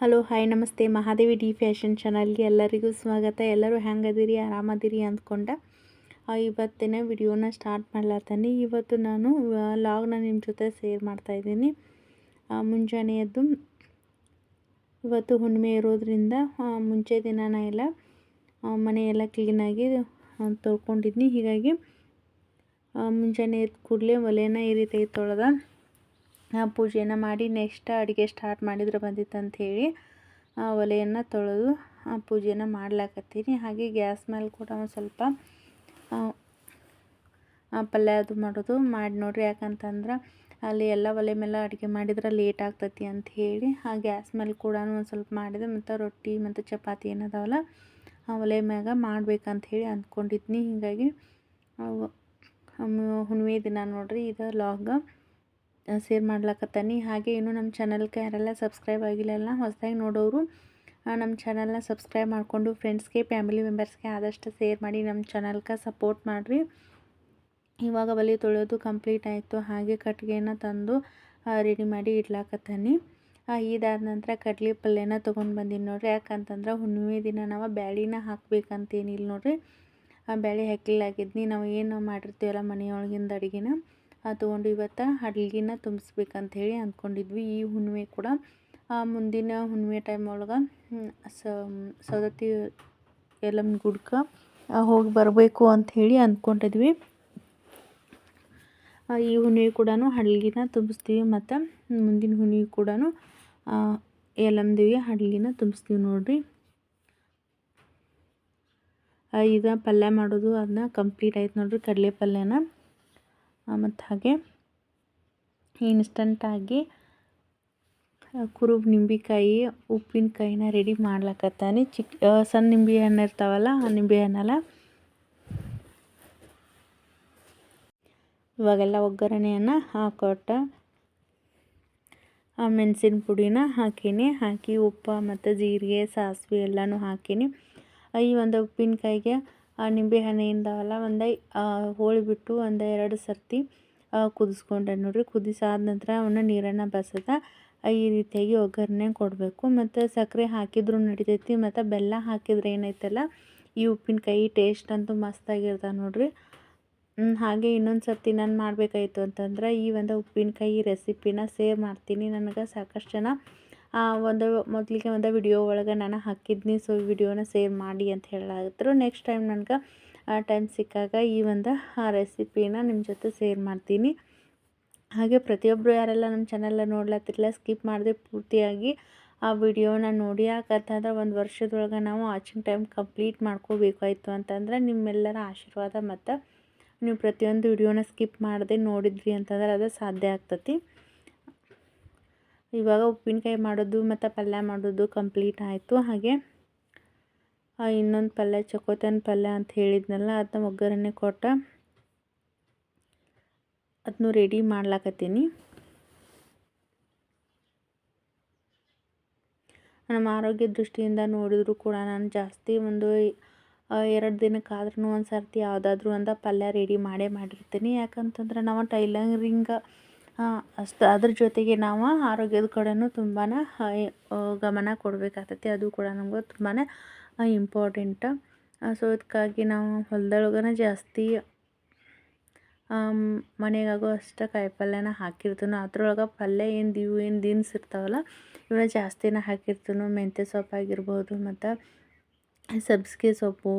Hello, hi, ನಮಸ್ತೆ. Mahadevi D fashion ಚಾನಲ್ಗೆ ಎಲ್ಲರಿಗೂ ಸ್ವಾಗತ. ಎಲ್ಲರೂ ಹೆಂಗದಿರಿ? ಆರಾಮದಿರಿ ಅಂದ್ಕೊಂಡೆ. ಇವತ್ತಿನ ವಿಡಿಯೋನ ಸ್ಟಾರ್ಟ್ ಮಾಡ್ಲತ್ತೀನಿ ಇವತ್ತು ನಾನು ಲಾಗ್ನ ನಿಮ್ಮ ಜೊತೆ ಶೇರ್ ಮಾಡ್ತಾಯಿದ್ದೀನಿ ಮುಂಜಾನೆಯದ್ದು ಇವತ್ತು ಹುಣ್ಣಿಮೆ ಇರೋದ್ರಿಂದ ಮುಂಚೆ ದಿನಾನ ಎಲ್ಲ ಮನೆಯೆಲ್ಲ ಕ್ಲೀನಾಗಿ ತೊಳ್ಕೊಂಡಿದ್ನಿ. ಹೀಗಾಗಿ ಮುಂಜಾನೆ ಎದ್ದು ಕೂಡಲೇ ಒಲೆನ ಈ ರೀತಿ ತೊಳೆದ. ಪೂಜೆನ ಮಾಡಿ ನೆಕ್ಸ್ಟ್ ಅಡುಗೆ ಸ್ಟಾರ್ಟ್ ಮಾಡಿದ್ರೆ ಬಂದಿತ್ತು ಅಂಥೇಳಿ ಒಲೆಯನ್ನು ತೊಳೆದು ಆ, ಪೂಜೆಯನ್ನು ಮಾಡ್ಲಾಕತ್ತೀನಿ. ಹಾಗೆ ಗ್ಯಾಸ್ ಮೇಲೆ ಕೂಡ ಒಂದು ಸ್ವಲ್ಪ ಆ, ಆ, ಪಲ್ಯ ಅದು ಮಾಡೋದು ಮಾಡಿ ನೋಡ್ರಿ. ಯಾಕಂತಂದ್ರೆ ಅಲ್ಲಿ ಎಲ್ಲ ಒಲೆ ಮೇಲೆ ಅಡುಗೆ ಮಾಡಿದ್ರೆ ಲೇಟ್ ಆಗ್ತೈತಿ ಅಂತ ಹೇಳಿ ಆ ಗ್ಯಾಸ್ ಮೇಲೆ ಕೂಡ ಒಂದು ಸ್ವಲ್ಪ ಮಾಡಿದೆ. ಮತ್ತು ರೊಟ್ಟಿ ಮತ್ತು ಚಪಾತಿ ಏನದಾವಲ್ಲ ಆ ಒಲೆ ಮ್ಯಾಗ ಮಾಡ್ಬೇಕಂತ ಹೇಳಿ ಅಂದ್ಕೊಂಡಿದ್ನಿ. ಹೀಗಾಗಿ ಹುಣ್ಮೆ ದಿನ ನೋಡ್ರಿ ಇದು ಲಾಗ್ ಶೇರ್ ಮಾಡ್ಲಕತ್ತಾನೆ. ಹಾಗೆ ಇನ್ನು ನಮ್ಮ ಚಾನಲ್ಗೆ ಯಾರೆಲ್ಲ ಸಬ್ಸ್ಕ್ರೈಬ್ ಆಗಿಲ್ಲಲ್ಲ ಹೊಸದಾಗಿ ನೋಡೋರು ನಮ್ಮ ಚಾನಲ್ನ ಸಬ್ಸ್ಕ್ರೈಬ್ ಮಾಡಿಕೊಂಡು ಫ್ರೆಂಡ್ಸ್ಗೆ ಫ್ಯಾಮಿಲಿ ಮೆಂಬರ್ಸ್ಗೆ ಆದಷ್ಟು ಶೇರ್ ಮಾಡಿ ನಮ್ಮ ಚಾನಲ್ಗೆ ಸಪೋರ್ಟ್ ಮಾಡಿರಿ. ಇವಾಗ ಒಲೆ ತೊಳೆಯೋದು ಕಂಪ್ಲೀಟ್ ಆಯಿತು. ಹಾಗೆ ಕಟ್ಟಿಗೆನ ತಂದು ರೆಡಿ ಮಾಡಿ ಇಡ್ಲಾಕತ್ತಾನೆ. ಇದಾದ ನಂತರ ಕಡ್ಲಿ ಪಲ್ಯನ ತೊಗೊಂಡು ಬಂದೀನಿ ನೋಡ್ರಿ. ಯಾಕಂತಂದ್ರೆ ಹುಣ್ಣಿಮೆ ದಿನ ನಾವು ಬ್ಯಾಳಿನ ಹಾಕ್ಬೇಕಂತೇನಿಲ್ಲ ನೋಡ್ರಿ. ಆ, ಬ್ಯಾಳೆ ಹಾಕಿಲ್ಲಾಗಿದ್ನಿ ನಾವು ಏನು ಮಾಡಿರ್ತೀವಲ್ಲ ಮನೆಯೊಳಗಿಂದ ಅಡುಗೆನ. ತೊಗೊಂಡು ಇವತ್ತು ಅಡ್ಲಿನ ತುಂಬಿಸ್ಬೇಕಂತ ಹೇಳಿ ಅಂದ್ಕೊಂಡಿದ್ವಿ. ಈ ಹುಣ್ಣಿಮೆ ಕೂಡ ಮುಂದಿನ ಹುಣ್ಣಿಮೆ ಟೈಮ್ ಒಳಗೆ ಸವದತ್ತಿ ಯಲ್ಲಮ್ಮನ ಗುಡ್ಕ ಹೋಗಿ ಬರಬೇಕು ಅಂತ ಹೇಳಿ ಅಂದ್ಕೊಂಡಿದ್ವಿ ಈ ಹುಣ್ಣಿಮೆ ಕೂಡ ಹಡ್ಲಿನ ತುಂಬಿಸ್ತೀವಿ ಮತ್ತು ಮುಂದಿನ ಹುಣ್ಣಿಮೆ ಕೂಡ ಯಲ್ಲಮ್ಮದೇವಿ ಹಡ್ಲಿನ ತುಂಬಿಸ್ತೀವಿ ನೋಡಿರಿ. ಈಗ ಪಲ್ಯ ಮಾಡೋದು ಅದನ್ನ ಕಂಪ್ಲೀಟ್ ಆಯ್ತು ನೋಡ್ರಿ ಕಡಲೆ ಪಲ್ಯನ. ಮತ್ತು ಹಾಗೆ ಇನ್ಸ್ಟಂಟಾಗಿ ಕುರುಬ್ ನಿಂಬೆಕಾಯಿ, ಉಪ್ಪಿನಕಾಯಿನ ರೆಡಿ ಮಾಡ್ಲಕತ್ತಾನೆ. ಚಿಕ್ ಸಣ್ಣ ನಿಂಬೆ ಹಣ್ಣು ಇರ್ತಾವಲ್ಲ, ಆ ನಿಂಬೆ ಹಣ್ಣೆಲ್ಲ. ಇವಾಗೆಲ್ಲ ಒಗ್ಗರಣೆಯನ್ನು ಹಾಕೊಟ್ಟ, ಆ, ಮೆಣಸಿನ ಪುಡಿನ ಹಾಕೀನಿ. ಹಾಕಿ ಉಪ್ಪು ಮತ್ತು ಜೀರಿಗೆ, ಸಾಸಿವೆ ಎಲ್ಲನೂ ಹಾಕೀನಿ. ಈ ಒಂದು ಉಪ್ಪಿನಕಾಯಿಗೆ ನಿಂಬೆ ಹಣ್ಣು ಅಲ್ಲ ಒಂದು ಹೋಳಿಬಿಟ್ಟು ಒಂದು ಎರಡು ಸರ್ತಿ ಕುದಿಸ್ಕೊಂಡೆ ನೋಡ್ರಿ. ಕುದಿಸಾದ ನಂತರ ಅವನ್ನ ನೀರನ್ನು ಬಸದ ಈ ರೀತಿಯಾಗಿ ಒಗ್ಗರಣೆ ಕೊಡಬೇಕು. ಮತ್ತು ಸಕ್ಕರೆ ಹಾಕಿದ್ರು ನಡಿತೈತಿ, ಮತ್ತು ಬೆಲ್ಲ ಹಾಕಿದ್ರೆ ಏನೈತಲ್ಲ, ಈ ಉಪ್ಪಿನಕಾಯಿ ಟೇಸ್ಟ್ ಅಂತೂ ಮಸ್ತಾಗಿರ್ತದೆ ನೋಡ್ರಿ. ಹಾಗೆ ಇನ್ನೊಂದು ಸರ್ತಿ ನಾನು ಮಾಡಬೇಕಾಯ್ತು ಅಂತಂದ್ರೆ ಈ ಒಂದು ಉಪ್ಪಿನಕಾಯಿ ರೆಸಿಪಿನ ಸೇವ್ ಮಾಡ್ತೀನಿ. ನನಗೆ ಸಾಕಷ್ಟು ಜನ ಒಂದು ಮೊದಲಿಗೆ ಒಂದು ವಿಡಿಯೋ ಒಳಗೆ ನಾನು ಹಾಕಿದ್ನಿ. ಸೊ ಈ ವಿಡಿಯೋನ ಸೇವ್ ಮಾಡಿ ಅಂತ ಹೇಳಾದ್ರು ನೆಕ್ಸ್ಟ್ ಟೈಮ್ ನನಗೆ ಟೈಮ್ ಸಿಕ್ಕಾಗ ಈ ಒಂದು ರೆಸಿಪಿನ ನಿಮ್ಮ ಜೊತೆ ಸೇರ್ ಮಾಡ್ತೀನಿ. ಹಾಗೆ ಪ್ರತಿಯೊಬ್ಬರು ಯಾರೆಲ್ಲ ನಮ್ಮ ಚಾನೆಲ್ನ ನೋಡ್ಲತ್ತಿರಲ್ಲ ಸ್ಕಿಪ್ ಮಾಡದೆ ಪೂರ್ತಿಯಾಗಿ ಆ ವಿಡಿಯೋನ ನೋಡಿ. ಯಾಕಂತಂದ್ರೆ ಒಂದು ವರ್ಷದೊಳಗೆ ನಾವು ವಾಚಿಂಗ್ ಟೈಮ್ ಕಂಪ್ಲೀಟ್ ಮಾಡ್ಕೋಬೇಕಾಯ್ತು ಅಂತಂದ್ರೆ ನಿಮ್ಮೆಲ್ಲರ ಆಶೀರ್ವಾದ ಮತ್ತು ನೀವು ಪ್ರತಿಯೊಂದು ವಿಡಿಯೋನ ಸ್ಕಿಪ್ ಮಾಡದೆ ನೋಡಿದ್ರಿ ಅಂತಂದ್ರೆ ಅದು ಸಾಧ್ಯ ಆಗ್ತತಿ. ಇವಾಗ ಉಪ್ಪಿನಕಾಯಿ ಮಾಡೋದು ಮತ್ತು ಪಲ್ಯ ಮಾಡೋದು ಕಂಪ್ಲೀಟ್ ಆಯಿತು. ಹಾಗೆ ಇನ್ನೊಂದು ಪಲ್ಯ ಚಕೋತನ ಪಲ್ಯ ಅಂತ ಹೇಳಿದ್ನಲ್ಲ ಅದನ್ನ ಒಗ್ಗರಣೆ ಕೊಟ್ಟ ಅದನ್ನು ರೆಡಿ ಮಾಡ್ಲಾಕತ್ತೀನಿ. ನಮ್ಮ ಆರೋಗ್ಯ ದೃಷ್ಟಿಯಿಂದ ನೋಡಿದ್ರು ಕೂಡ ನಾನು ಜಾಸ್ತಿ ಒಂದು ಎರಡು ದಿನಕ್ಕಾದ್ರೂ ಒಂದು ಸರ್ತಿ ಯಾವುದಾದ್ರೂ ಒಂದು ಪಲ್ಯ ರೆಡಿ ಮಾಡೇ ಮಾಡಿರ್ತೀನಿ. ಯಾಕಂತಂದ್ರೆ ನಾವು ಟೈಲರಿಂಗ್ ಅಷ್ಟು ಅದ್ರ ಜೊತೆಗೆ ನಾವು ಆರೋಗ್ಯದ ಕಡೆಯೂ ತುಂಬಾ ಗಮನ ಕೊಡಬೇಕಾಗ್ತೈತಿ. ಅದು ಕೂಡ ನಮ್ಗೆ ತುಂಬಾ ಇಂಪಾರ್ಟೆಂಟ್ ಸೊ ಅದಕ್ಕಾಗಿ ನಾವು ಹೊಲ್ದೊಳಗನ ಜಾಸ್ತಿ ಮನೆಗಾಗೋ ಅಷ್ಟು ಕಾಯಿಪಲ್ಯನ ಹಾಕಿರ್ತೀನಿ, ಅದ್ರೊಳಗೆ ಪಲ್ಯ ಏನು ಇವು ಏನು ದಿನ್ಸ್ ಇರ್ತಾವಲ್ಲ ಇವನ್ನ ಜಾಸ್ತಿನ ಹಾಕಿರ್ತೀನೋ, ಮೆಂತ್ಯ ಸೊಪ್ಪು ಆಗಿರ್ಬೋದು, ಮತ್ತು ಸಬ್ಸಿಗೆ ಸೊಪ್ಪು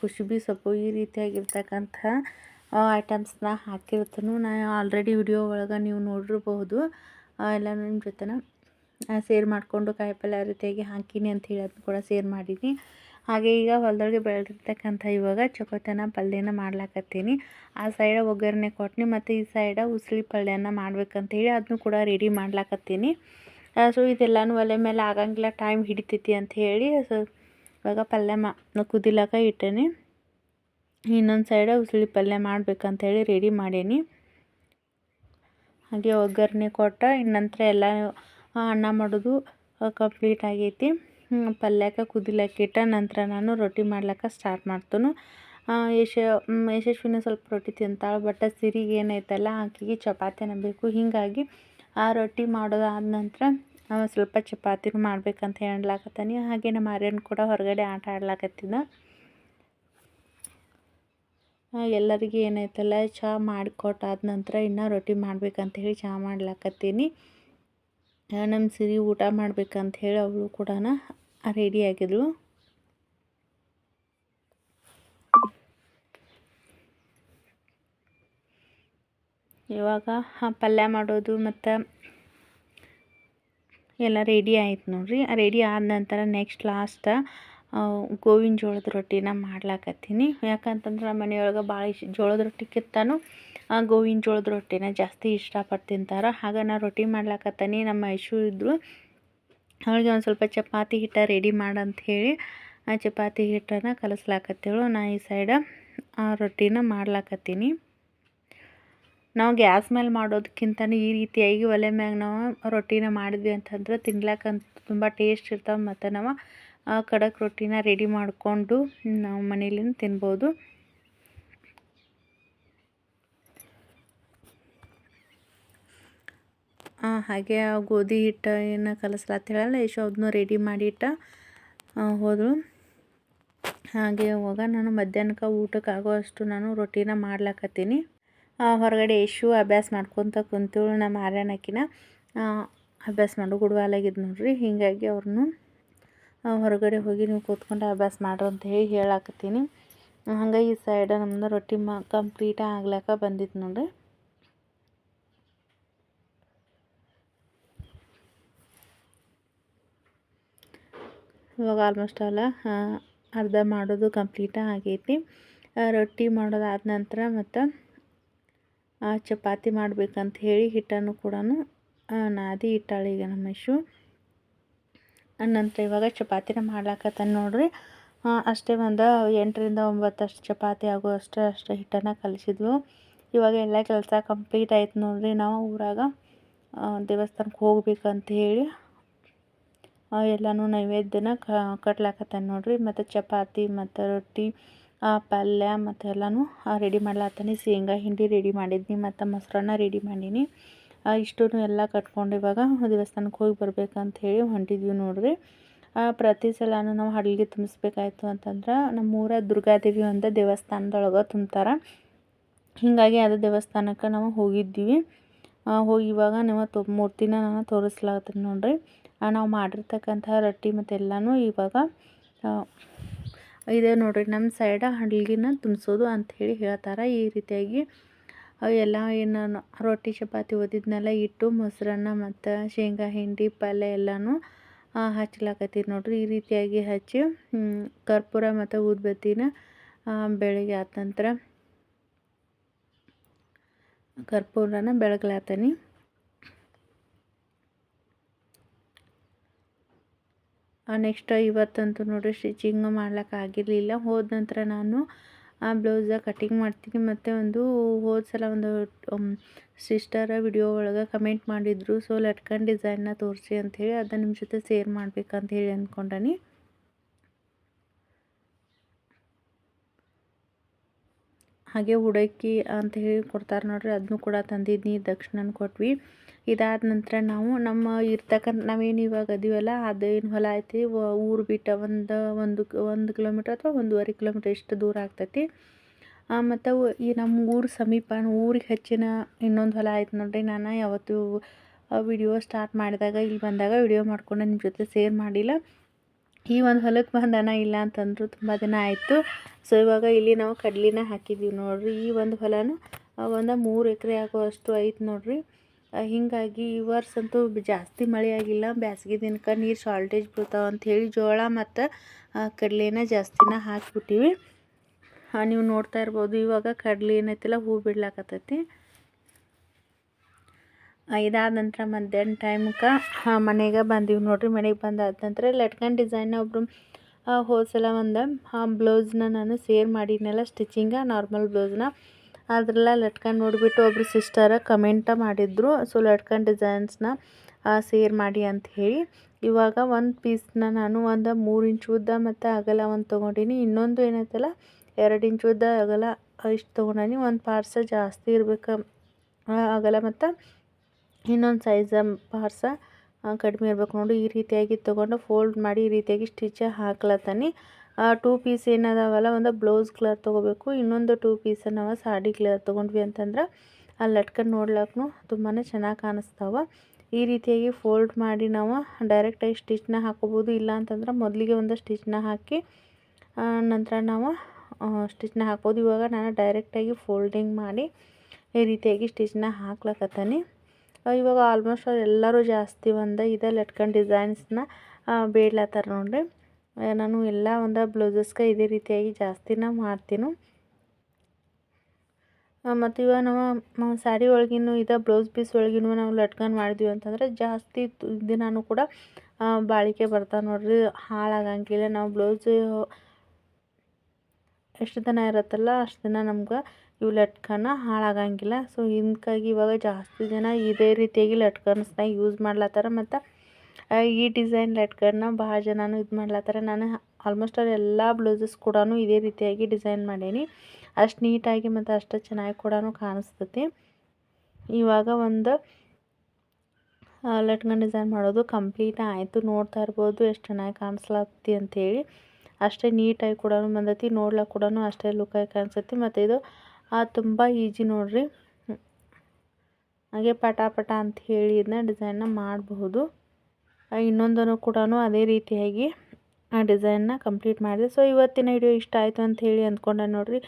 ಕುಸುಬಿ ಸೊಪ್ಪು ಈ ರೀತಿಯಾಗಿರ್ತಕ್ಕಂಥ ಐಟಮ್ಸ್ನ ಹಾಕಿರ್ತೀನಿ ನಾನು ಆಲ್ರೆಡಿ ವಿಡಿಯೋ ಒಳಗೆ ನೀವು ನೋಡಿರಬಹುದು. ಎಲ್ಲ ನಿಮ್ಮ ಜೊತೆನ ಸೇರ್ ಮಾಡಿಕೊಂಡು ಕಾಯಿಪಲ್ಯ ಯಾವ ರೀತಿಯಾಗಿ ಹಾಕೀನಿ ಅಂತ ಹೇಳಿ ಅದನ್ನು ಕೂಡ ಸೇರ್ ಮಾಡೀನಿ. ಹಾಗೆ ಈಗ ಹೊಲದೊಳಗೆ ಬೆಳೆದಿರ್ತಕ್ಕಂಥ ಇವಾಗ ಚಕೋತನ ಪಲ್ಯನ ಮಾಡ್ಲಾಕತ್ತೀನಿ. ಆ ಸೈಡ ಒಗ್ಗರಣೆ ಕೊಟ್ನಿ ಮತ್ತು ಈ ಸೈಡ ಉಸ್ಲಿ ಪಲ್ಯನ ಮಾಡ್ಬೇಕಂತ ಹೇಳಿ ಅದನ್ನು ಕೂಡ ರೆಡಿ ಮಾಡ್ಲಾಕತ್ತೀನಿ. ಸೊ ಇದೆಲ್ಲನೂ ಒಲೆ ಮೇಲೆ ಆಗಂಗಿಲ್ಲ ಟೈಮ್ ಹಿಡಿತೈತಿ ಅಂತ ಹೇಳಿ ಸೊ ಇವಾಗ ಪಲ್ಯ ಮಾ ಕುದಿಲಾಕ ಇಟ್ಟೇನಿ. ಇನ್ನೊಂದು ಸೈಡ ಉಸಳಿ ಪಲ್ಯ ಮಾಡ್ಬೇಕಂಥೇಳಿ ರೆಡಿ ಮಾಡೀನಿ. ಹಾಗೆ ಒಗ್ಗರಣೆ ಕೊಟ್ಟ, ಇನ್ನಂತರ ನಂತರ ಎಲ್ಲ ಅನ್ನ ಮಾಡೋದು ಕಂಪ್ಲೀಟ್ ಆಗೈತಿ. ಪಲ್ಯಕ್ಕೆ ಕುದಿಲಕ್ಕೆ ನಂತರ ನಾನು ರೊಟ್ಟಿ ಮಾಡ್ಲಿಕ್ಕೆ ಸ್ಟಾರ್ಟ್ ಮಾಡ್ತೇನೆ. ಯಶ ಯಶಸ್ವಿನ ಸ್ವಲ್ಪ ರೊಟ್ಟಿ ತಿಂತಾಳೆ, ಬಟ್ ಸಿರಿಗೆ ಏನೈತಲ್ಲ, ಆಕೆಗೆ ಚಪಾತಿನ ಬೇಕು. ಹೀಗಾಗಿ ಆ ರೊಟ್ಟಿ ಮಾಡೋದಾದ ನಂತರ ಸ್ವಲ್ಪ ಚಪಾತಿನೂ ಮಾಡ್ಬೇಕಂತ ಹೇಳಲಾಕತ್ತಾನೆ. ಹಾಗೆ ನಮ್ಮ ಆರ್ಯನ್ ಕೂಡ ಹೊರಗಡೆ ಆಟ ಆಡ್ಲಾಕತ್ತಿದ್ದ ಎಲ್ಲರಿಗೆ ಏನಾಯ್ತಲ್ಲ ಚಹಾ ಮಾಡಿಕೊಟ್ಟಾದ ನಂತರ ಇನ್ನೂ ರೊಟ್ಟಿ ಮಾಡ್ಬೇಕಂತ ಹೇಳಿ ಚಹಾ ಮಾಡ್ಲಾಕತ್ತೀನಿ ನಮ್ಮ ಸಿರಿ ಊಟ ಮಾಡ್ಬೇಕಂತ ಹೇಳಿ ಅವಳು ಕೂಡ ರೆಡಿ ಆಗಿದ್ರು ಇವಾಗ ಪಲ್ಯ ಮಾಡೋದು ಮತ್ತು ಎಲ್ಲ ರೆಡಿ ಆಯ್ತು ನೋಡಿರಿ. ರೆಡಿ ಆದ ನಂತರ ನೆಕ್ಸ್ಟ್ ಲಾಸ್ಟ್ ಗೋವಿನ ಜೋಳದ ರೊಟ್ಟಿನ ಮಾಡ್ಲಾಕತ್ತೀನಿ. ಯಾಕಂತಂದ್ರೆ ನಮ್ಮ ಮನೆಯೊಳಗೆ ಭಾಳ ಇಷ್ ಜೋಳದ ರೊಟ್ಟಿಕ್ಕಿಂತನೂ ಗೋವಿನ ಜೋಳದ ರೊಟ್ಟಿನ ಜಾಸ್ತಿ ಇಷ್ಟಪಟ್ಟು ತಿಂತಾರೆ. ಆಗ ನಾ ರೊಟ್ಟಿ ಮಾಡ್ಲಾಕತ್ತೀನಿ. ನಮ್ಮ ಐಶು ಇದ್ದರು ಅವಳಿಗೆ ಒಂದು ಸ್ವಲ್ಪ ಚಪಾತಿ ಹಿಟ್ಟ ರೆಡಿ ಮಾಡಂತ ಹೇಳಿ, ಆ ಚಪಾತಿ ಹಿಟ್ಟನ್ನು ಕಲಸ್ಲಾಕತ್ತೇಳು. ನಾ ಈ ಸೈಡ ಆ ರೊಟ್ಟಿನ ಮಾಡ್ಲಾಕತ್ತೀನಿ. ನಾವು ಗ್ಯಾಸ್ ಮೇಲೆ ಮಾಡೋದಕ್ಕಿಂತ ಈ ರೀತಿಯಾಗಿ ಒಲೆ ಮ್ಯಾಗ ನಾವು ರೊಟ್ಟಿನ ಮಾಡಿದ್ವಿ ಅಂತಂದ್ರೆ ತಿನ್ಲಾಕಂತ, ತುಂಬ ಟೇಸ್ಟ್ ಇರ್ತಾವೆ ಮತ್ತು ನಾವು ಖಡಕ್ ರೊಟ್ಟಿನ ರೆಡಿ ಮಾಡಿಕೊಂಡು ನಾವು ಮನೇಲಿ ತಿನ್ಬೋದು. ಹಾಗೆ ಆ ಗೋಧಿ ಹಿಟ್ಟು ಏನು ಹೇಳಲ್ಲ ಯಶು ಅದನ್ನು ರೆಡಿ ಮಾಡಿಟ್ಟ ಹೋದಳು ಹಾಗೆ ಹೋಗ, ನಾನು ಮಧ್ಯಾಹ್ನಕ್ಕೆ ಊಟಕ್ಕೆ ಆಗೋ ಅಷ್ಟು ನಾನು ರೊಟ್ಟಿನ ಮಾಡ್ಲಾಕತ್ತೀನಿ. ಹೊರಗಡೆ ಯಶು ಅಭ್ಯಾಸ ಮಾಡ್ಕೊತ ಕುಂತೇಳು ನಮ್ಮ ಆರ್ಯನಕ್ಕಿನ. ಅಭ್ಯಾಸ ಮಾಡು ಗುಡ್ವಾಲಾಗಿದ್ದು ನೋಡ್ರಿ, ಹೀಗಾಗಿ ಅವ್ರನ್ನು ಹೊರಗಡೆ ಹೋಗಿ ನೀವು ಕೂತ್ಕೊಂಡು ಅಭ್ಯಾಸ ಮಾಡ್ರಿ ಅಂತ ಹೇಳಿ ಹೇಳಾಕತ್ತೀನಿ. ಹಂಗೆ ಈ ಸೈಡ ನಮ್ದು ರೊಟ್ಟಿ ಮಾ ಕಂಪ್ಲೀಟ್ ಆಗ್ಲಾಕ ಬಂದಿತ್ತು ನೋಡ್ರಿ. ಇವಾಗ ಆಲ್ಮೋಸ್ಟ್ ಅಲ್ಲ ಅರ್ಧ ಮಾಡೋದು ಕಂಪ್ಲೀಟ ಆಗೈತಿ. ರೊಟ್ಟಿ ಮಾಡೋದಾದ ನಂತರ ಮತ್ತು ಚಪಾತಿ ಮಾಡಬೇಕಂತ ಹೇಳಿ ಹಿಟ್ಟನ್ನು ಕೂಡ ನಾದಿ ಇಟ್ಟಾಳೆ ಈಗ ನಮ್ಮ ಇಶು ನಂತರ ಇವಾಗ ಚಪಾತಿನ ಮಾಡ್ಲಾಕತ್ತಾನ ನೋಡ್ರಿ. ಅಷ್ಟೇ ಒಂದು ಎಂಟರಿಂದ ಒಂಬತ್ತಷ್ಟು ಚಪಾತಿ ಆಗೋ ಅಷ್ಟೇ ಅಷ್ಟು ಹಿಟ್ಟನ್ನು ಕಲಿಸಿದ್ವು ಇವಾಗ ಎಲ್ಲ ಕೆಲಸ ಕಂಪ್ಲೀಟ್ ಆಯ್ತು ನೋಡ್ರಿ ನಾವು ಊರಾಗ. ದೇವಸ್ಥಾನಕ್ಕೆ ಹೋಗ್ಬೇಕಂತ ಹೇಳಿ ಎಲ್ಲನೂ ನೈವೇದ್ಯನ ಕಟ್ಲಾಕತ್ತಾನ ನೋಡ್ರಿ. ಮತ್ತು ಚಪಾತಿ, ಮತ್ತು ರೊಟ್ಟಿ ಪಲ್ಯ, ಮತ್ತು ಎಲ್ಲನೂ ರೆಡಿ ಮಾಡ್ಲಾತ್ತಾನೆ. ಶೇಂಗಾ ಹಿಂಡಿ ರೆಡಿ ಮಾಡಿದ್ನಿ, ಮತ್ತು ಮೊಸರನ್ನ ರೆಡಿ ಮಾಡೀನಿ. ಇಷ್ಟೂ ಎಲ್ಲ ಕಟ್ಕೊಂಡು ಇವಾಗ ದೇವಸ್ಥಾನಕ್ಕೆ ಹೋಗಿ ಬರ್ಬೇಕಂತ ಹೇಳಿ ಹೊಂಟಿದ್ವಿ ನೋಡ್ರಿ. ಪ್ರತಿ ಸಲನೂ ನಾವು ಹಡಲಿಗೆ ತುಂಬಿಸ್ಬೇಕಾಯ್ತು ಅಂತಂದ್ರೆ ನಮ್ಮೂರ ದುರ್ಗಾದೇವಿ ಒಂದು ದೇವಸ್ಥಾನದೊಳಗೆ ತುಂಬ್ತಾರೆ. ಹೀಗಾಗಿ ಅದು ದೇವಸ್ಥಾನಕ್ಕೆ ನಾವು ಹೋಗಿದ್ದೀವಿ. ಹೋಗಿ ಇವಾಗ ನೀವು ತೊ, ಮೂರ್ತಿನ ನಾನು ತೋರಿಸ್ಲಾಗ್ತೀನಿ ನೋಡ್ರಿ. ನಾವು ಮಾಡಿರ್ತಕ್ಕಂತಹ ರೊಟ್ಟಿ ಮತ್ತು ಎಲ್ಲನೂ ಇವಾಗ ಇದೆ ನೋಡ್ರಿ. ನಮ್ಮ ಸೈಡ ಹಡಲಿನ ತುಂಬಿಸೋದು ಅಂಥೇಳಿ ಹೇಳ್ತಾರೆ. ಈ ರೀತಿಯಾಗಿ ಎಲ್ಲ ಏನು ರೊಟ್ಟಿ, ಚಪಾತಿ ಒದಿದ್ನೆಲ್ಲ ಇಟ್ಟು ಮೊಸರನ್ನ ಮತ್ತು ಶೇಂಗಾ, ಹಿಂಡಿ, ಪಲ್ಯ ಎಲ್ಲನೂ ಹಚ್ಲಾಕತ್ತೀರಿ ನೋಡ್ರಿ. ಈ ರೀತಿಯಾಗಿ ಹಚ್ಚಿ ಕರ್ಪೂರ ಮತ್ತು ಊದ್ಬತ್ತಿನ ಬೆಳಗ್ಗೆ ಆದ ನಂತರ ಕರ್ಪೂರನ ಬೆಳಗ್ಲಾತೀನಿ. ನೆಕ್ಸ್ಟ್ ಇವತ್ತಂತೂ ನೋಡಿರಿ ಸ್ಟಿಚಿಂಗ್ ಮಾಡ್ಲಿಕ್ಕೆ ಆಗಿರಲಿಲ್ಲ. ಹೋದ ನಂತರ ನಾನು ಆ ಬ್ಲೌಸ ಕಟಿಂಗ್ ಮಾಡ್ತೀನಿ. ಮತ್ತು ಒಂದು ಹೋದ ಸಲ ಒಂದು ಸಿಸ್ಟರ ವಿಡಿಯೋ ಒಳಗೆ ಕಮೆಂಟ್ ಮಾಡಿದರು. ಸೊ ಲಟ್ಕನ್ ಡಿಸೈನ್ನ ತೋರಿಸಿ ಅಂಥೇಳಿ ಅದನ್ನು ನಿಮ್ಮ ಜೊತೆ ಸೇರ್ ಮಾಡ್ಬೇಕಂತ ಹೇಳಿ ಅಂದ್ಕೊಂಡನಿ ಹಾಗೆ ಹುಡುಕಿ ಅಂತ ಹೇಳಿ ಕೊಡ್ತಾರೆ ನೋಡ್ರಿ ಅದನ್ನು ಕೂಡ ತಂದಿದ್ನಿ, ದಕ್ಷಿಣನ ಕೊಟ್ವಿ. ಇದಾದ ನಂತರ ನಾವು ನಮ್ಮ ಇರ್ತಕ್ಕಂಥ ನಾವೇನು ಇವಾಗ ಅದೀವಲ್ಲ, ಅದೇನು ಹೊಲ ಐತಿ ಊರು ಬಿಟ್ಟು ಒಂದು ಒಂದು ಒಂದು ಕಿಲೋಮೀಟ್ರ್ ಅಥವಾ ಒಂದೂವರೆ ಕಿಲೋಮೀಟ್ರ್ ಎಷ್ಟು ದೂರ ಆಗ್ತೈತಿ. ಮತ್ತು ಈ ನಮ್ಮ ಊರು ಸಮೀಪ ಊರಿಗೆ ಹಚ್ಚಿನ ಇನ್ನೊಂದು ಹೊಲ ಆಯ್ತು ನೋಡಿರಿ. ನಾನು ಯಾವತ್ತೂ ವಿಡಿಯೋ ಸ್ಟಾರ್ಟ್ ಮಾಡಿದಾಗ, ಇಲ್ಲಿ ಬಂದಾಗ ವಿಡಿಯೋ ಮಾಡ್ಕೊಂಡು ನಿಮ್ಮ ಜೊತೆ ಸೇರ್ ಮಾಡಿಲ್ಲ. ಈ ಒಂದು ಹೊಲಕ್ಕೆ ಬಂದನ ಇಲ್ಲ ಅಂತಂದ್ರು ತುಂಬ ದಿನ ಆಯಿತು. ಸೊ ಇವಾಗ ಇಲ್ಲಿ ನಾವು ಕಡ್ಲಿನ ಹಾಕಿದ್ದೀವಿ ನೋಡಿರಿ. ಈ ಒಂದು ಹೊಲನೂ ಒಂದು ಮೂರು ಎಕರೆ ಆಗುವಷ್ಟು ಐತೆ ನೋಡಿರಿ. ಹೀಗಾಗಿ ಈ ವರ್ಷ ಅಂತೂ ಜಾಸ್ತಿ ಮಳೆ ಆಗಿಲ್ಲ. ಬ್ಯಾಸ್ಗೆ ದಿನಕ್ಕೆ ನೀರು ಶಾರ್ಟೇಜ್ ಅಂತ ಅಂಥೇಳಿ ಜೋಳ ಮತ್ತು ಕಡಲೆನ ಜಾಸ್ತಿನ ಹಾಕಿಬಿಟ್ಟಿವಿ. ನೀವು ನೋಡ್ತಾ ಇರ್ಬೋದು ಇವಾಗ ಕಡಲೆ ಏನೈತಿಲ್ಲ ಹೂ ಬಿಡ್ಲಾಕತ್ತೈತಿ. ಇದಾದ ನಂತರ ಮಧ್ಯಾಹ್ನ ಟೈಮ್ಗೆ ಮನೆಗೆ ಬಂದೀವಿ ನೋಡಿರಿ. ಮನೆಗೆ ಬಂದಾದ ನಂತರ ಲಟ್ಕನ್ ಡಿಸೈನ್ ಒಬ್ಬರು ಹೋದ ಸಲ ಒಂದು ಬ್ಲೌಸ್ನ ನಾನು ಸೇರ್ ಮಾಡಿದ್ನಲ್ಲ ಸ್ಟಿಚಿಂಗ ನಾರ್ಮಲ್ ಬ್ಲೌಸ್ನ. ಅದ್ರೆಲ್ಲ ಲಟ್ಕನ್ ನೋಡಿಬಿಟ್ಟು ಒಬ್ಬರು ಸಿಸ್ಟರ ಕಮೆಂಟ ಮಾಡಿದ್ರು. ಸೊ ಲಟ್ಕನ್ ಡಿಸೈನ್ಸ್ನ ಸೇರ್ ಮಾಡಿ ಅಂತ ಹೇಳಿ. ಇವಾಗ ಒಂದು ಪೀಸ್ನ ನಾನು ಒಂದು ಮೂರು ಇಂಚು ಉದ್ದ ಮತ್ತು ಅಗಲ ಒಂದು ತೊಗೊಂಡಿನಿ. ಇನ್ನೊಂದು ಏನೈತಲ್ಲ, ಎರಡು ಇಂಚು ಉದ್ದ ಅಗಲ ಇಷ್ಟು ತೊಗೊಂಡೀನಿ. ಒಂದು ಪಾರ್ಸ ಜಾಸ್ತಿ ಇರಬೇಕು ಅಗಲ ಮತ್ತು ಇನ್ನೊಂದು ಸೈಜ ಪಾರ್ಸ ಕಡಿಮೆ ಇರಬೇಕು ನೋಡಿ. ಈ ರೀತಿಯಾಗಿ ತೊಗೊಂಡು ಫೋಲ್ಡ್ ಮಾಡಿ ಈ ರೀತಿಯಾಗಿ ಸ್ಟಿಚ್ ಹಾಕ್ಲತ್ತೀನಿ. ಟೂ ಪೀಸ್ ಏನದಾವಲ್ಲ, ಒಂದು ಬ್ಲೌಸ್ ಕಲರ್ ತೊಗೋಬೇಕು, ಇನ್ನೊಂದು ಟೂ ಪೀಸನ್ನು ನಾವು ಸಾಡಿ ಕಲರ್ ತೊಗೊಂಡ್ವಿ ಅಂತಂದ್ರೆ ಅಲ್ಲಿ ಲಟ್ಕನ್ ನೋಡ್ಲಕ್ಕೂ ತುಂಬಾ ಚೆನ್ನಾಗಿ ಕಾಣಿಸ್ತಾವ. ಈ ರೀತಿಯಾಗಿ ಫೋಲ್ಡ್ ಮಾಡಿ ನಾವು ಡೈರೆಕ್ಟಾಗಿ ಸ್ಟಿಚ್ನ ಹಾಕೋಬೋದು, ಇಲ್ಲ ಅಂತಂದ್ರೆ ಮೊದಲಿಗೆ ಒಂದು ಸ್ಟಿಚ್ನ ಹಾಕಿ ನಂತರ ನಾವು ಸ್ಟಿಚ್ನ ಹಾಕ್ಬೋದು. ಇವಾಗ ನಾನು ಡೈರೆಕ್ಟಾಗಿ ಫೋಲ್ಡಿಂಗ್ ಮಾಡಿ ಈ ರೀತಿಯಾಗಿ ಸ್ಟಿಚ್ನ ಹಾಕ್ಲಕತ್ತೀನಿ. ಇವಾಗ ಆಲ್ಮೋಸ್ಟ್ ಅವ್ರು ಎಲ್ಲರೂ ಜಾಸ್ತಿ ಒಂದು ಇದೆ ಲಟ್ಕನ್ ಡಿಸೈನ್ಸ್ನ ಬೇಡ್ಲತ್ತಾರ ನೋಡ್ರಿ. ನಾನು ಎಲ್ಲ ಒಂದು ಬ್ಲೌಸಸ್ಗೆ ಇದೇ ರೀತಿಯಾಗಿ ಜಾಸ್ತಿನ ಮಾಡ್ತೀನಿ. ಮತ್ತು ಇವಾಗ ನಾವು ಸ್ಯಾರಿ ಒಳಗಿನೂ ಇದೆ ಬ್ಲೌಸ್ ಪೀಸ್ ಒಳಗಿನೂ ನಾವು ಲಟ್ಕನ್ ಮಾಡಿದ್ವಿ ಅಂತಂದರೆ ಜಾಸ್ತಿ ದಿನಾನು ಕೂಡ ಬಾಳಿಕೆ ಬರ್ತಾವೆ ನೋಡ್ರಿ. ಹಾಳಾಗಂಗಿಲ್ಲ. ನಾವು ಬ್ಲೌಸ್ ಎಷ್ಟು ದಿನ ಇರುತ್ತಲ್ಲ ಅಷ್ಟು ದಿನ ನಮ್ಗೆ ಇವು ಲಟ್ಕನ ಹಾಳಾಗಂಗಿಲ್ಲ. ಸೊ ಹಿಂಗಾಗಿ ಇವಾಗ ಜಾಸ್ತಿ ಜನ ಇದೇ ರೀತಿಯಾಗಿ ಲಟ್ಕನ್ಸ್ನ ಯೂಸ್ ಮಾಡ್ಲತ್ತಾರ. ಮತ್ತು ಈ ಡಿಸೈನ್ ಲಟ್ಕನ್ನ ಭಾಳ ಜನನು ಇದು ಮಾಡ್ಲತ್ತಾರ. ನಾನು ಆಲ್ಮೋಸ್ಟ್ ಆಲ್ ಎಲ್ಲ ಬ್ಲೌಸಸ್ ಕೂಡ ಇದೇ ರೀತಿಯಾಗಿ ಡಿಸೈನ್ ಮಾಡೀನಿ. ಅಷ್ಟು ನೀಟಾಗಿ ಮತ್ತು ಅಷ್ಟು ಚೆನ್ನಾಗಿ ಕೂಡ ಕಾಣಿಸ್ತತಿ. ಇವಾಗ ಒಂದು ಲಟ್ಕನ್ ಡಿಸೈನ್ ಮಾಡೋದು ಕಂಪ್ಲೀಟ್ ಆಯಿತು. ನೋಡ್ತಾ ಇರ್ಬೋದು ಎಷ್ಟು ಚೆನ್ನಾಗಿ ಕಾಣಿಸ್ಲತ್ತಿ ಅಂಥೇಳಿ ಅಷ್ಟೇ ನೀಟಾಗಿ ಕೂಡ ಬಂದತಿ. ನೋಡ್ಲಿಕ್ಕೆ ಕೂಡ ಅಷ್ಟೇ ಲುಕ್ಕಾಗಿ ಕಾಣಿಸ್ತೈತಿ. ಮತ್ತು ಇದು ತುಂಬ ಈಜಿ ನೋಡಿರಿ. ಹಾಗೆ ಪಟ ಪಟ ಅಂತ ಹೇಳಿ ಇದನ್ನ ಡಿಸೈನ್ನ ಮಾಡಬಹುದು. ಇನ್ನೊಂದನ್ನು ಕೂಡ ಅದೇ ರೀತಿಯಾಗಿ ಆ ಡಿಸೈನ್ನ ಕಂಪ್ಲೀಟ್ ಮಾಡಿದೆ. ಸೊ ಇವತ್ತಿನ ವಿಡಿಯೋ ಇಷ್ಟ ಆಯಿತು ಅಂತ ಹೇಳಿ ಅಂದ್ಕೊಂಡೆ ನೋಡಿರಿ.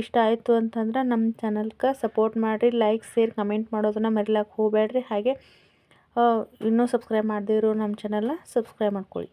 ಇಷ್ಟ ಆಯಿತು ಅಂತಂದ್ರೆ ನಮ್ಮ ಚಾನಲ್ಗೆ ಸಪೋರ್ಟ್ ಮಾಡಿರಿ ಲೈಕ್ ಶೇರ್ ಕಮೆಂಟ್ ಮಾಡೋದನ್ನು ಮರಿಲಾಕೆ ಹೋಗಬೇಡ್ರಿ. ಹಾಗೆ ಇನ್ನೂ ಸಬ್ಸ್ಕ್ರೈಬ್ ಮಾಡದೇ ಇರೋ ನಮ್ಮ ಚಾನಲ್ನ ಸಬ್ಸ್ಕ್ರೈಬ್ ಮಾಡ್ಕೊಳ್ಳಿ.